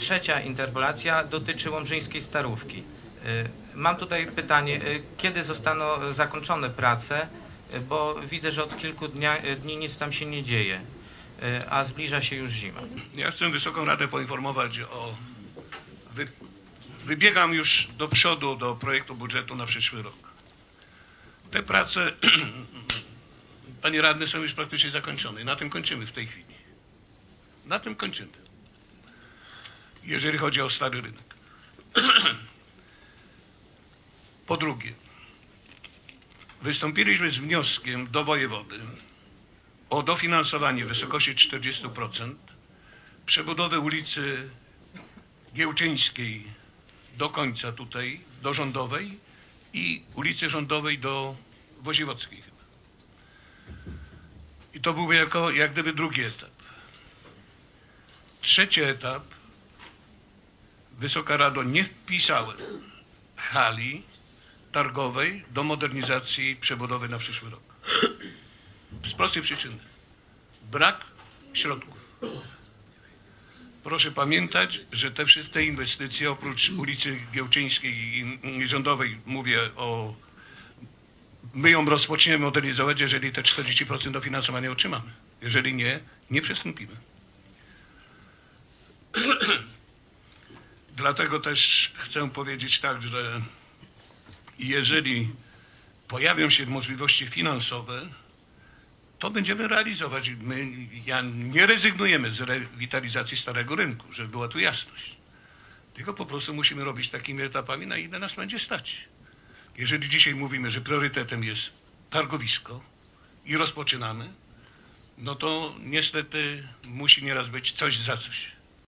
Trzecia interpolacja dotyczy Łomżyńskiej Starówki. Y, Mam tutaj pytanie, y, kiedy zostaną zakończone prace, Y, bo widzę, że od kilku dnia, dni nic tam się nie dzieje, a zbliża się już zima. Ja chcę Wysoką Radę poinformować o. Wy, wybiegam już do przodu do projektu budżetu na przyszły rok. Te prace, panie radny, są już praktycznie zakończone. Na tym kończymy w tej chwili. Na tym kończymy. Jeżeli chodzi o stary rynek. Po drugie, wystąpiliśmy z wnioskiem do wojewody o dofinansowanie w wysokości 40% przebudowy ulicy Giełczyńskiej do końca tutaj, do Rządowej i ulicy Rządowej do Woziewockiej chyba. I to byłby jako, jak gdyby drugi etap. Trzeci etap, Wysoka Rado, nie wpisałem hali targowej do modernizacji przebudowy na przyszły rok. Z prostej przyczyny. Brak środków. Proszę pamiętać, że te wszystkie inwestycje, oprócz ulicy Giełczyńskiej i i Rządowej, mówię o... My ją rozpoczniemy modernizować, jeżeli te 40% dofinansowania otrzymamy. Jeżeli nie, nie przystąpimy. Dlatego też chcę powiedzieć tak, że jeżeli pojawią się możliwości finansowe, to będziemy realizować. My, ja nie rezygnujemy z rewitalizacji Starego Rynku, żeby była tu jasność. Tylko po prostu musimy robić takimi etapami, na ile nas będzie stać. Jeżeli dzisiaj mówimy, że priorytetem jest targowisko i rozpoczynamy, no to niestety musi nieraz być coś za coś.